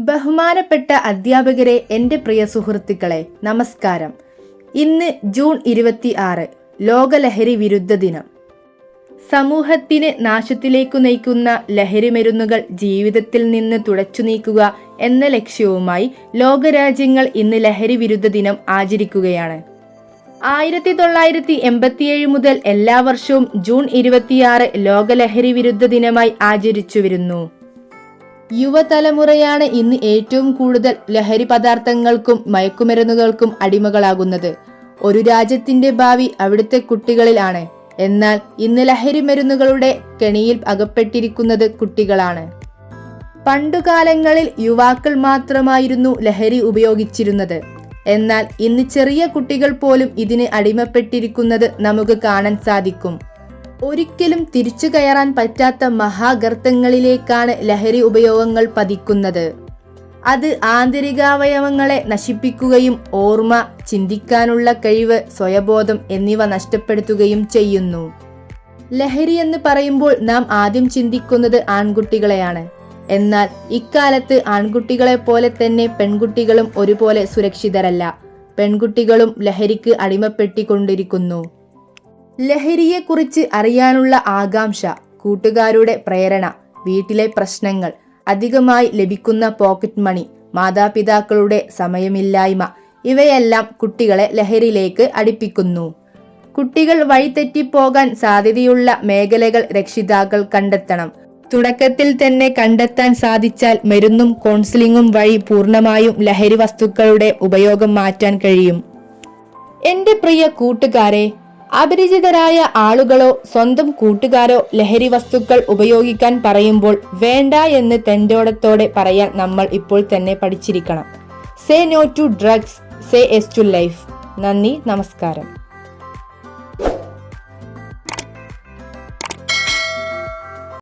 ബഹുമാനപ്പെട്ട അധ്യാപകരെ എന്റെ പ്രിയ സുഹൃത്തുക്കളെ നമസ്കാരം. ഇന്ന് ജൂൺ ഇരുപത്തി ആറ് ലോകലഹരി വിരുദ്ധ ദിനം. സമൂഹത്തിന് നാശത്തിലേക്കു നയിക്കുന്ന ലഹരി മരുന്നുകൾ ജീവിതത്തിൽ നിന്ന് തുടച്ചു നീക്കുക എന്ന ലക്ഷ്യവുമായി ലോകരാജ്യങ്ങൾ ഇന്ന് ലഹരി വിരുദ്ധ ദിനം ആചരിക്കുകയാണ്. ആയിരത്തി തൊള്ളായിരത്തി എൺപത്തിയേഴ് മുതൽ എല്ലാ വർഷവും ജൂൺ ഇരുപത്തിയാറ് ലോകലഹരി വിരുദ്ധ ദിനമായി ആചരിച്ചു വരുന്നു യുവതലമുറയാണ് ഇന്ന് ഏറ്റവും കൂടുതൽ ലഹരി പദാർത്ഥങ്ങൾക്കും മയക്കുമരുന്നുകൾക്കും അടിമകളാകുന്നത്. ഒരു രാജ്യത്തിന്റെ ഭാവി അവിടുത്തെ കുട്ടികളിലാണ് എന്നാൽ ഇന്ന് ലഹരി മരുന്നുകളുടെ കെണിയിൽ അകപ്പെട്ടിരിക്കുന്നത് കുട്ടികളാണ്. പണ്ടുകാലങ്ങളിൽ യുവാക്കൾ മാത്രമായിരുന്നു ലഹരി ഉപയോഗിച്ചിരുന്നത്. എന്നാൽ ഇന്ന് ചെറിയ കുട്ടികൾ പോലും ഇതിന് അടിമപ്പെട്ടിരിക്കുന്നത് നമുക്ക് കാണാൻ സാധിക്കും. ഒരിക്കലും തിരിച്ചു കയറാൻ പറ്റാത്ത മഹാഗർത്തങ്ങളിലേക്കാണ് ലഹരി ഉപയോഗങ്ങൾ പതിക്കുന്നത്. അത് ആന്തരികാവയവങ്ങളെ നശിപ്പിക്കുകയും ഓർമ്മ ചിന്തിക്കാനുള്ള കഴിവ് സ്വയബോധം എന്നിവ നഷ്ടപ്പെടുത്തുകയും ചെയ്യുന്നു. ലഹരി എന്ന് പറയുമ്പോൾ നാം ആദ്യം ചിന്തിക്കുന്നത് ആൺകുട്ടികളെയാണ്. എന്നാൽ ഇക്കാലത്ത് ആൺകുട്ടികളെ പോലെ തന്നെ പെൺകുട്ടികളും ഒരുപോലെ സുരക്ഷിതരല്ല. പെൺകുട്ടികളും ലഹരിക്ക് അടിമപ്പെട്ടിക്കൊണ്ടിരിക്കുന്നു. ലഹരിയെക്കുറിച്ച് അറിയാനുള്ള ആകാംക്ഷ കൂട്ടുകാരുടെ പ്രേരണ വീട്ടിലെ പ്രശ്നങ്ങൾ അധികമായി ലഭിക്കുന്ന പോക്കറ്റ് മണി മാതാപിതാക്കളുടെ സമയമില്ലായ്മ ഇവയെല്ലാം കുട്ടികളെ ലഹരിയിലേക്ക് അടുപ്പിക്കുന്നു. കുട്ടികൾ വഴിതെറ്റിപ്പോകാൻ സാധ്യതയുള്ള മേഖലകൾ രക്ഷിതാക്കൾ കണ്ടെത്തണം. തുടക്കത്തിൽ തന്നെ കണ്ടെത്താൻ സാധിച്ചാൽ മരുന്നും കൗൺസിലിംഗും വഴി പൂർണമായും ലഹരി വസ്തുക്കളുടെ ഉപയോഗം മാറ്റാൻ കഴിയും. എന്റെ പ്രിയ കൂട്ടുകാരെ അപരിചിതരായ ആളുകളോ സ്വന്തം കൂട്ടുകാരോ ലഹരി വസ്തുക്കൾ ഉപയോഗിക്കാൻ പറയുമ്പോൾ വേണ്ട എന്ന് തെണ്ടോടത്തോടെ പറയാൻ നമ്മൾ ഇപ്പോൾ തന്നെ പഠിച്ചിരിക്കണം. Say no to drugs say yes to life നന്ദി നമസ്കാരം.